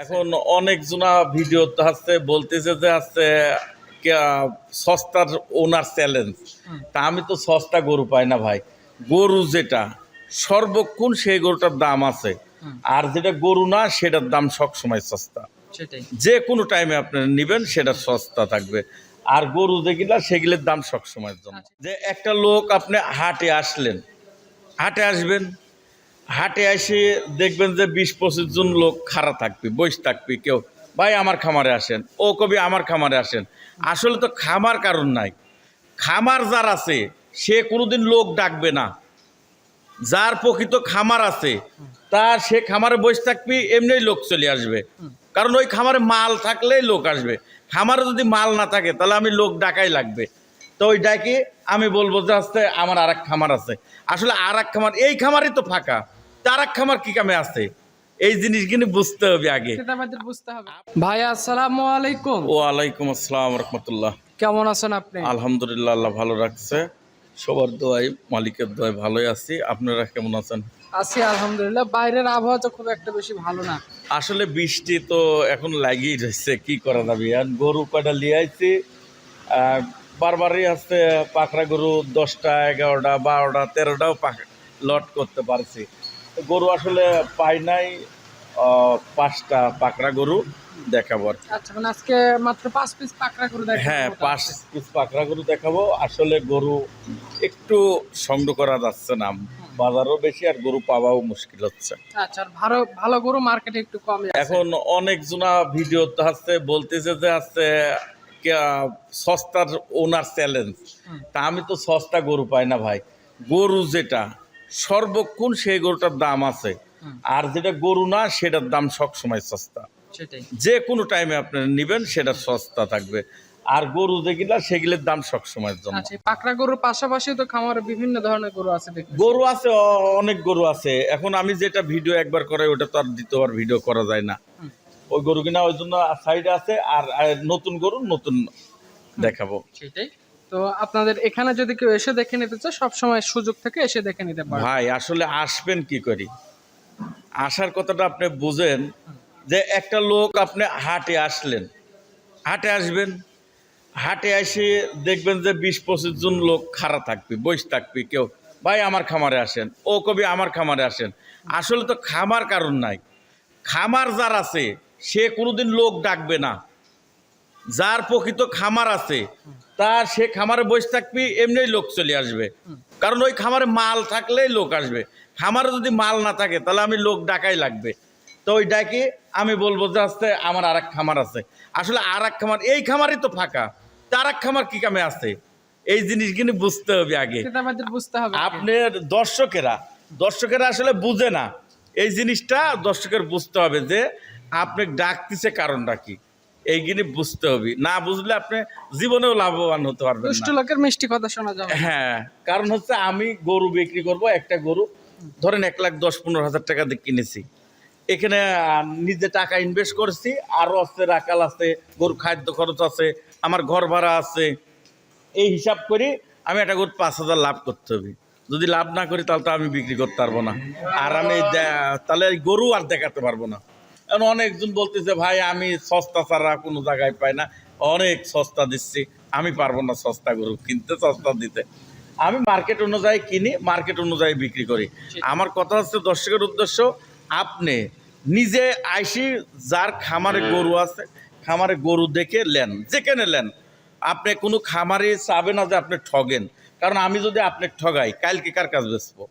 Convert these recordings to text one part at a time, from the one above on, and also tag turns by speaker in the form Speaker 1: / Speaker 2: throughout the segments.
Speaker 1: এখন অনেক জনা ভিডিও আসছে বলতেছে যে আসছে সস্তার ওনার চ্যালেঞ্জ তা আমি তো সস্তা গরু পাই না ভাই। গরু যেটা সর্বক্ষণ সেই গরুটার দাম আছে। আর যেটা গরু না সেটার দাম সবসময় সস্তা। যে কোনো টাইমে আপনারা নেবেন সেটা সস্তা থাকবে। আর গরু যেগুলা সেগুলোর দাম সবসময়ের জন্য। যে একটা লোক আপনি হাটে আসলেন হাটে আসবেন হাটে এসে দেখবেন যে বিশ পঁচিশ জন লোক খাড়া থাকবে, বসে থাকবে কেউ। ভাই, আমার খামারে আসেন। ও কবি, আমার খামারে আসেন। আসলে তো খামার কারণ নাই। খামার যার আছে, সে কোনোদিন লোক ডাকবে না। যার প্রকৃত খামার আছে, তার সে খামারে বসে থাকবি, এমনিই লোক চলে আসবে। কারণ ওই খামারে মাল থাকলেই লোক আসবে। খামারে যদি মাল না থাকে, তাহলে আমি লোক ডাকাই লাগবে। তো ওই ডাকি আমি বলব যে, আসতে, আমার আর খামার আছে। আসলে আর খামার, এই খামারই তো ফাঁকা। তার খামার কি কামে আছে? এই জিনিসগুলি বুঝতে হবে আগে।
Speaker 2: বুঝতে হবে। ভাই আসসালামু আলাইকুম।
Speaker 1: ওয়ালাইকুম আসসালাম রহমতুল্লাহ।
Speaker 2: কেমন আছেন আপনি?
Speaker 1: আলহামদুলিল্লাহ আল্লাহ ভালো রাখছে। সবার দোয়াই মালিকের দোয়াই ভালোই আছি। আপনারা কেমন আছেন?
Speaker 2: আছি আলহামদুলিল্লাহ। বাইরের আবহাওয়া তো খুব একটা বেশি ভালো না।
Speaker 1: আসলে বৃষ্টি তো এখন লাগিয়ে রয়েছে কি করা যাবে? আর গরু কয়টা লিয়ে আইছি বারবারই আছে পাখরা গরু দশটা এগারোটা বারোটা তেরোটাও পাখ- লট করতে পারছি। গরু আসলে পাই নাই পাঁচটা পাকড়া গরু দেখাবো আর
Speaker 2: আচ্ছা মানে আজকে মাত্র পাঁচ পিস পাকড়া করে দেখেন
Speaker 1: হ্যাঁ পাঁচ পিস পাকড়া গরু দেখাবো। আসলে গরু একটু সংগ্রহ করা যাচ্ছে না। বাজারও বেশি আর গরু পাওয়াও মুশকিল হচ্ছে।
Speaker 2: আচ্ছা ভালো ভালো গরু মার্কেটে একটু কম
Speaker 1: এখন অনেক জনা ভিডিও আছে বলতেছে যে আছে কে- সস্তার ওনার চ্যালেঞ্জ তা আমি তো সস্তা গরু পাই না ভাই। গরু যেটা সর্বক্ষণ সেই গরুটার দাম আছে। আর যেটা গরু না সেটার দাম সবসময় সস্তা। যে কোনো টাইমে আপনারা নেবেন সেটা সস্তা থাকবে। আর গরু যেগুলা সেগুলোর দাম সবসময়ের জন্য।
Speaker 2: আচ্ছা পাকড়া গরুর পাশাপাশি তো খামারে বিভিন্ন ধরনের গরু আছে
Speaker 1: গরু আছে অনেক গরু আছে। এখন আমি যেটা ভিডিও একবার করে ওটা তো আর দ্বিতীয়বার ভিডিও করা যায় না। ওই গরু কিনা ওই জন্য সাইডে আছে আর আর নতুন গরু নতুন দেখাবো।
Speaker 2: সেটাই। তো আপনাদের এখানে যদি কেউ এসে দেখে নিতে চায়, সবসময় সুযোগ থেকে এসে দেখে নিতে পারে
Speaker 1: ভাই, আসলে আসবেন কি করি? আসার কথাটা আপনি বুঝেন যে একটা লোক আপনি হাটে আসলেন। হাটে আসবেন, হাটে এসে দেখবেন যে বিশ পঁচিশ জন লোক খাড়া থাকবে, বসে থাকবে কেউ। ভাই, আমার খামারে আসেন। ও কবি, আমার খামারে আসেন। আসলে তো খামার কারণ নাই। খামার যার আছে, সে কোনোদিন লোক ডাকবে না। যার প্রকৃত খামার আছে তার সে খামারে বসে থাকবি এমনিই লোক চলে আসবে। কারণ ওই খামারে মাল থাকলেই লোক আসবে। খামারে যদি মাল না থাকে তাহলে আমি লোক ডাকাই লাগবে। তো ওই ডাকি আমি বলব যে আসতে আমার আর খামার আছে। আসলে আর খামার এই খামারই তো ফাঁকা। তার এক খামার কি কামে আছে? এই জিনিসগুলি বুঝতে হবে আগে।
Speaker 2: বুঝতে হবে।
Speaker 1: আপনার দর্শকেরা দর্শকেরা আসলে বুঝে না। এই জিনিসটা দর্শকের বুঝতে হবে যে আপনি ডাকতেছে কারণটা কি? এইগুলি বুঝতে হবে। না বুঝলে আপনি জীবনেও লাভবান হতে পারবেন
Speaker 2: দুষ্ট লোকের মিষ্টি কথা শোনা যাবে।
Speaker 1: হ্যাঁ কারণ হচ্ছে আমি গরু বিক্রি করব একটা গরু ধরেন এক লাখ দশ পনেরো হাজার টাকা দিয়ে কিনেছি। এখানে নিজে টাকা ইনভেস্ট করেছি আরও আছে রাখাল আছে গরু খাদ্য খরচ আছে আমার ঘর ভাড়া আছে। এই হিসাব করি আমি একটা গরু পাঁচ হাজার লাভ করতে হবে। যদি লাভ না করি তাহলে তো আমি বিক্রি করতে পারব না। আর আমি তাহলে এই গরু আর দেখাতে পারব না। এখন অনেকজন বলতেছে ভাই আমি সস্তা ছাড়া কোনো জায়গায় পাই না। অনেক সস্তা দিচ্ছি। আমি পারব না সস্তা গরু কিনতে সস্তা দিতে। আমি মার্কেট অনুযায়ী কিনি মার্কেট অনুযায়ী বিক্রি করি। আমার কথা হচ্ছে দর্শকের উদ্দেশ্য আপনি নিজে আইসি যার খামারে গরু আছে খামারে গরু দেখে নেন যেখানে নেন। আপনি কোনো খামারে চাবে না যে আপনি ঠগেন। কারণ আমি যদি আপনি ঠগাই কালকে কার কাছে বেচবো?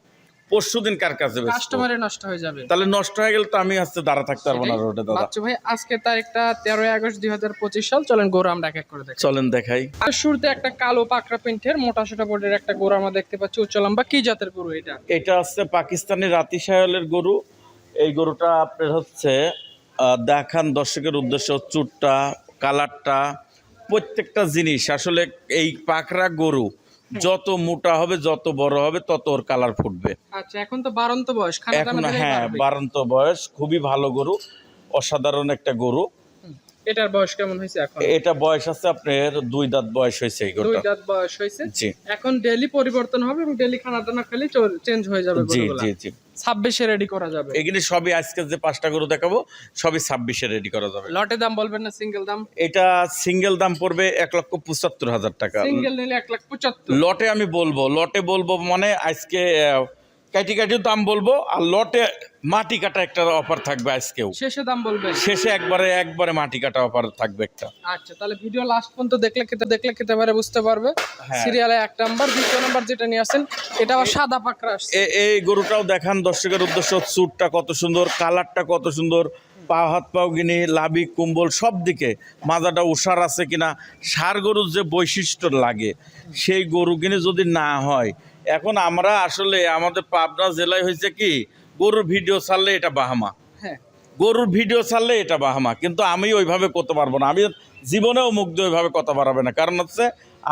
Speaker 1: পরশু দিন কার কাছে
Speaker 2: কাস্টমারে নষ্ট হয়ে যাবে।
Speaker 1: তাহলে নষ্ট হয়ে গেলে তো আমি হচ্ছে দাঁড়া থাকতে পারব না রোডে দাদা।
Speaker 2: বাচ্চু ভাই আজকে তারিখটা তেরোই আগস্ট দুই হাজার পঁচিশ সাল। চলেন গরু আমরা এক করে দেখি
Speaker 1: চলেন দেখাই।
Speaker 2: আর শুরুতে একটা কালো পাকড়া প্রিন্টের মোটা সোটা বোর্ডের একটা গরু আমরা দেখতে পাচ্ছি উচ্চ লম্বা কি জাতের গরু এটা?
Speaker 1: এটা হচ্ছে পাকিস্তানি রাতি সায়লের গরু। এই গরুটা আপনার হচ্ছে দেখান দর্শকের উদ্দেশ্য চুটটা কালারটা প্রত্যেকটা জিনিস। আসলে এই পাকড়া গরু যত মোটা হবে যত বড় হবে তত ওর কালার ফুটবে।
Speaker 2: আচ্ছা এখন তো বারন্ত বয়স
Speaker 1: এখন হ্যাঁ বারন্ত বয়স খুবই ভালো গরু অসাধারণ একটা গরু।
Speaker 2: এটার বয়স কেমন হয়েছে এখন?
Speaker 1: এটা বয়স আছে আপনার দুই দাঁত বয়স হয়েছে
Speaker 2: দুই দাঁত বয়স হয়েছে।
Speaker 1: জি।
Speaker 2: এখন ডেলি পরিবর্তন হবে এবং ডেলি খানা দানা খেলে চেঞ্জ হয়ে যাবে
Speaker 1: জি জি জি।
Speaker 2: ছাব্বিশে রেডি করা যাবে।
Speaker 1: এগুলি সবই আজকে যে পাঁচটা গরু দেখাবো সবই ছাব্বিশে রেডি করা যাবে।
Speaker 2: লটে দাম বলবেন না সিঙ্গেল দাম?
Speaker 1: এটা সিঙ্গেল দাম পড়বে এক লক্ষ পঁচাত্তর হাজার টাকা।
Speaker 2: সিঙ্গেল নিলে এক লাখ পঁচাত্তর।
Speaker 1: লটে আমি বলব লটে বলব মানে আজকে কাটি কাটিও দাম বলব আর লটে মাটি কাটা একটা অফার থাকবে আজকেও।
Speaker 2: শেষে দাম বলবেন?
Speaker 1: শেষে একবারে একবারে মাটি কাটা অফার থাকবে একটা।
Speaker 2: আচ্ছা তাহলে ভিডিও লাস্ট পর্যন্ত দেখলে খেতে দেখলে খেতে পারে বুঝতে পারবে।
Speaker 1: হ্যাঁ।
Speaker 2: সিরিয়ালে এক নাম্বার দ্বিতীয় নাম্বার যেটা নিয়ে আসেন এটা আবার সাদা পাকড়া আসছে।
Speaker 1: এই গরুটাও দেখান দর্শকের উদ্দেশ্য চুটটা কত সুন্দর কালারটা কত সুন্দর পা হাত পাও গিনি লাভি কুম্বল সব দিকে মাজাটা উষার আছে কিনা সার গরুর যে বৈশিষ্ট্য লাগে সেই গরু কিনে যদি না হয় এখন আমরা আসলে আমাদের পাবনা জেলায় হয়েছে কি গরুর ভিডিও ছাড়লে এটা বাহামা।
Speaker 2: হ্যাঁ।
Speaker 1: গরুর ভিডিও ছাড়লে এটা বাহামা কিন্তু আমি ওইভাবে করতে পারব না। আমি জীবনেও মুগ্ধ ওইভাবে কথা পারবে না। কারণ হচ্ছে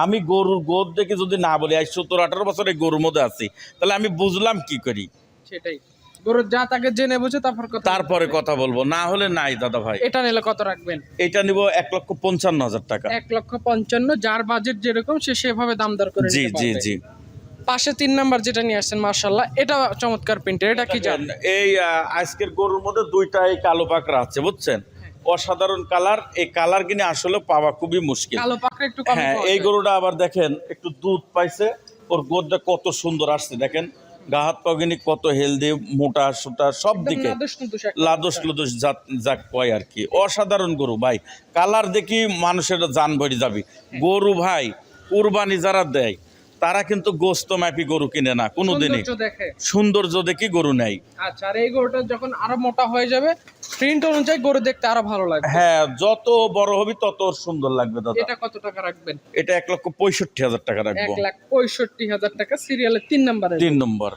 Speaker 1: আমি গরুর গোদ দেখে যদি না বলি আজ সত্তর আঠারো বছর এই গরুর মধ্যে আছি তাহলে আমি বুঝলাম কি করি?
Speaker 2: সেটাই। গরুর যা তাকে জেনে বুঝে তারপর
Speaker 1: তারপরে কথা বলব। না হলে নাই দাদা ভাই।
Speaker 2: এটা নিলে কত রাখবেন?
Speaker 1: এটা নিব এক লক্ষ পঞ্চান্ন হাজার টাকা।
Speaker 2: এক লক্ষ পঞ্চান্ন যার বাজেট যেরকম সে সেভাবে দাম দর করে
Speaker 1: জি জি জি।
Speaker 2: পাশে তিন নাম্বার যেটা নিয়ে আসছেন মার্শাল্লাহ এটা চমৎকার প্রিন্টের এটা কি জান
Speaker 1: এই আজকের গরুর মধ্যে দুইটাই কালো পাকড়া আছে বুঝছেন? অসাধারণ কালার এই কালার কিনে আসলে পাওয়া খুবই মুশকিল।
Speaker 2: কালো পাকড়া একটু
Speaker 1: হ্যাঁ এই গরুটা আবার দেখেন একটু দুধ পাইছে ওর গোদটা কত সুন্দর আসছে দেখেন। গা হাত পাগিনি কত হেলদি মোটা সোটা সব দিকে। লাদোস লুদোস জাত যাক কয় আর কি। অসাধারণ গরু ভাই। কালার দেখি মানুষের জান ভরে যাবি। গরু ভাই কুরবানি যারা দেয় তারা কিন্তু গোস্ত ম্যাপি গরু কিনে না কোনোদিনই। সৌন্দর্য দেখি। গরু নেই।
Speaker 2: আচ্ছা আর এই গরুটা যখন আরও মোটা হয়ে যাবে প্রিন্ট অনুযায়ী গরু দেখতে আরও ভালো লাগবে।
Speaker 1: হ্যাঁ যত বড় হবে তত সুন্দর লাগবে দাদা।
Speaker 2: এটা কত টাকা রাখবেন?
Speaker 1: এটা এক লক্ষ পঁয়ষট্টি হাজার টাকা
Speaker 2: এক
Speaker 1: রাখব
Speaker 2: লাখ পঁয়ষট্টি হাজার টাকা সিরিয়ালের তিন নাম্বারে
Speaker 1: তিন নম্বর।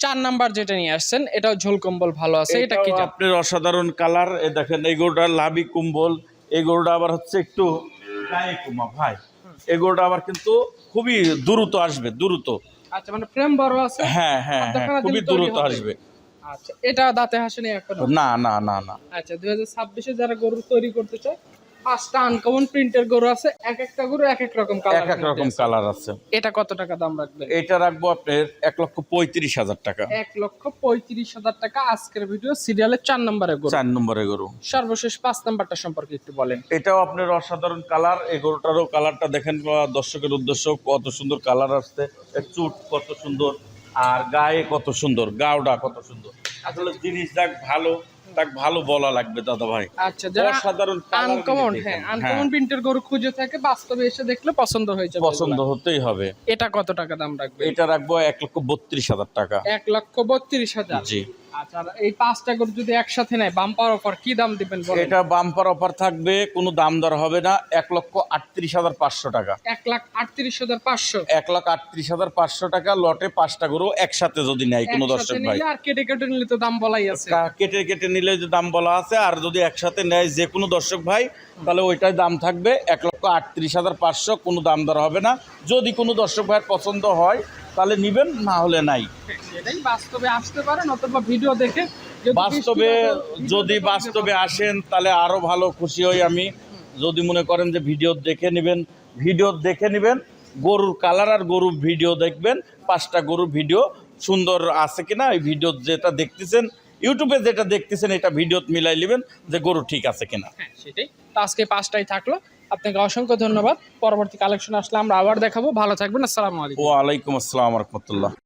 Speaker 2: চার নাম্বার যেটা নিয়ে আসছেন এটাও ঝোল কম্বল ভালো আছে এটা কি
Speaker 1: আপনার অসাধারণ কালার এ দেখেন এই গরুটা লাভি কম্বল এই গরুটা আবার হচ্ছে একটু গায়ে কুমা ভাই। এই গরুটা আবার কিন্তু খুবই দ্রুত আসবে দ্রুত।
Speaker 2: আচ্ছা মানে প্রেম বড় আছে?
Speaker 1: হ্যাঁ হ্যাঁ হ্যাঁ খুবই দ্রুত আসবে।
Speaker 2: আচ্ছা এটা দাঁতে হাসেনি এখন?
Speaker 1: না না না না।
Speaker 2: আচ্ছা দুই হাজার ছাব্বিশে যারা গরু তৈরি করতে চায় পাঁচটা আনকমন প্রিন্টের গরু আছে এক একটা গরু এক এক রকম
Speaker 1: এক এক রকম
Speaker 2: কালার
Speaker 1: কালার আছে।
Speaker 2: এটা কত টাকা দাম রাখবেন
Speaker 1: এটা রাখব আপনার এক লক্ষ পঁয়ত্রিশ হাজার টাকা।
Speaker 2: এক লক্ষ পঁয়ত্রিশ হাজার টাকা আজকের ভিডিও সিরিয়ালের চার নম্বরের গরু।
Speaker 1: চার নম্বরের গরু।
Speaker 2: সর্বশেষ পাঁচ নাম্বারটা সম্পর্কে একটু বলেন।
Speaker 1: এটাও আপনার অসাধারণ কালার এই গরুটারও কালারটা দেখেন দর্শকের উদ্দেশ্য কত সুন্দর কালার আসছে। চুট কত সুন্দর আর গায়ে কত সুন্দর গাওডা কত সুন্দর। আসলে জিনিস দেখ ভালো তাক ভালো বলা লাগবে দাদা ভাই।
Speaker 2: আচ্ছা যারা
Speaker 1: অসাধারণ
Speaker 2: আনকমন হ্যাঁ আনকমন প্রিন্টের গরু খুঁজে থাকে বাস্তবে এসে দেখলে পছন্দ হয়ে যাবে
Speaker 1: পছন্দ হতেই হবে।
Speaker 2: এটা কত টাকা দাম রাখবে
Speaker 1: এটা রাখব এক লক্ষ বত্রিশ হাজার টাকা।
Speaker 2: এক লক্ষ বত্রিশ হাজার।
Speaker 1: জি।
Speaker 2: আচ্ছা আর এই পাঁচটা গরু যদি একসাথে নেয় বাম্পার অফার কি দাম দিবেন
Speaker 1: এটা বাম্পার অফার থাকবে কোনো দাম দর হবে না এক লক্ষ আটত্রিশ হাজার পাঁচশো টাকা।
Speaker 2: এক লাখ আটত্রিশ হাজার পাঁচশো?
Speaker 1: এক লাখ আটত্রিশ হাজার পাঁচশো টাকা লটে পাঁচটা গরু একসাথে যদি নেয় কোনো দর্শক ভাই।
Speaker 2: আর কেটে কেটে নিলে তো দাম বলাই আছে।
Speaker 1: কেটে কেটে নিলে যে দাম বলা আছে আর যদি একসাথে নেয় যে কোনো দর্শক ভাই তাহলে ওইটাই দাম থাকবে এক লক্ষ আটত্রিশ হাজার পাঁচশো কোনো দাম দর হবে না। যদি কোনো দর্শক ভাইয়ের পছন্দ হয় তাহলে নিবেন না হলে নাই।
Speaker 2: এটাই বাস্তবে আসতে পারেন অথবা ভিডিও দেখে যদি
Speaker 1: বাস্তবে যদি বাস্তবে আসেন তাহলে আরও ভালো খুশি হই আমি। যদি মনে করেন যে ভিডিও দেখে নেবেন ভিডিও দেখে নেবেন গরুর কালার আর গরুর ভিডিও দেখবেন পাঁচটা গরুর ভিডিও সুন্দর আছে কিনা এই ভিডিও যেটা দেখতেছেন ইউটিউবে যেটা দেখতেছেন এটা ভিডিও মিলাই নেবেন যে গরু ঠিক আছে কিনা।
Speaker 2: হ্যাঁ সেটাই। তো আজকে পাঁচটাই থাকল। আপনাকে অসংখ্য ধন্যবাদ। পরবর্তী কালেকশন আসলে আমরা আবার দেখাবো। ভালো থাকবেন। আসসালামু আলাইকুম।
Speaker 1: ওয়ালাইকুম আসসালাম রহমতুল্লাহ।